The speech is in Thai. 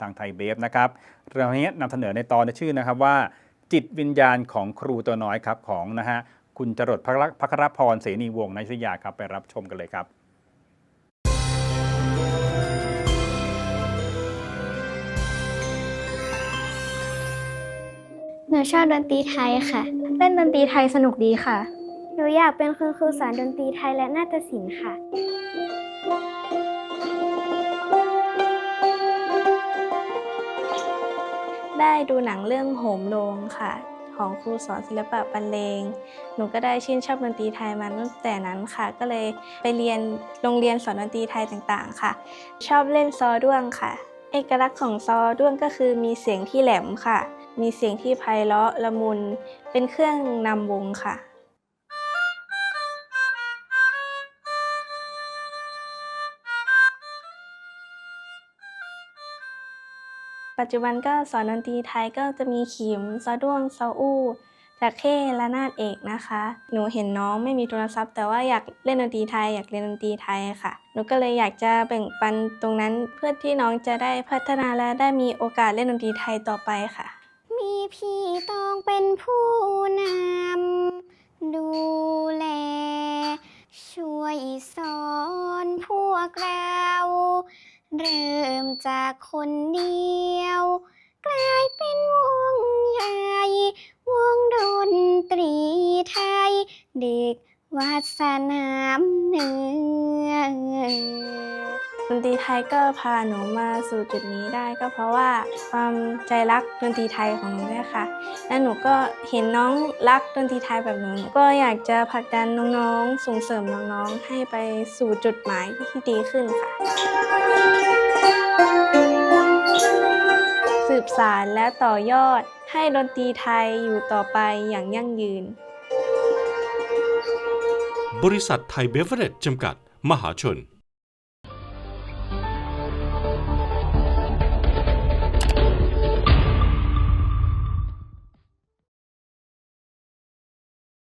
ทางไทยเบฟนะครับเราเนี้ยนำเสนอในตอนในชื่อนะครับว่า จิตวิญญาณของครูตัวน้อยครับของนะฮะคุณจรดพักรพักรพรเสนีวงศ์ในวิทยาครับไปรับชมกันเลยครับหนูชอบดนตรีไทยค่ะ เล่นดนตรีไทยสนุกดีค่ะ หนูอยากเป็นคุณครูสอนดนตรีไทยและนาฏศิลป์ค่ะ ได้ดูหนังเรื่องโหมโรงค่ะ ของครูสอนศิลปะบรรเลง หนูก็ได้ชื่นชอบดนตรีไทยมาตั้งแต่นั้นค่ะ ก็เลยไปเรียนโรงเรียนสอนดนตรีไทยต่างๆ ค่ะ ชอบเล่นซอด้วงค่ะ เอกลักษณ์ของซอด้วงก็คือมีเสียงที่แหลมค่ะ มีเสียงที่ไพเราะละมุน เป็นเครื่องนำวงค่ะ ปัจจุบันก็สอนดนตรีไทยก็จะมีขิมซอด้วงซออู้จากเข้และนาดเอกนะคะ หนูเห็นน้องไม่มีโทรศัพท์ แต่ว่าอยากเล่นดนตรีไทย อยากเรียนดนตรีไทยค่ะ หนูก็เลยอยากจะแบ่งปันตรงนั้นเพื่อที่น้องจะได้พัฒนาและได้มีโอกาสเล่นดนตรีไทยต่อไปค่ะ มีพี่ต้องเป็นผู้นำดูแล ช่วยสอนพวกเราเริ่ จากคนเดียว กลายเป็นวงใหญ่ วงดนตรีไทย เด็กวัดสนามเหนือ ดนตรีไทยก็พาหนูมาสู่จุดนี้ได้ ก็เพราะว่าความใจรักดนตรีไทยของหนูด้วยค่ะ และหนูก็เห็นน้องรักดนตรีไทยแบบหนูหนูก็อยากจะผลักดันน้องๆส่งเสริมน้องๆให้ไปสู่จุดหมายที่ดีขึ้นค่ะสืบสารและต่อยอดให้ดนตรีไทยอยู่ต่อไปอย่างยั่งยืน บริษัทไทยเบเวอเรจจำกัด มหาชน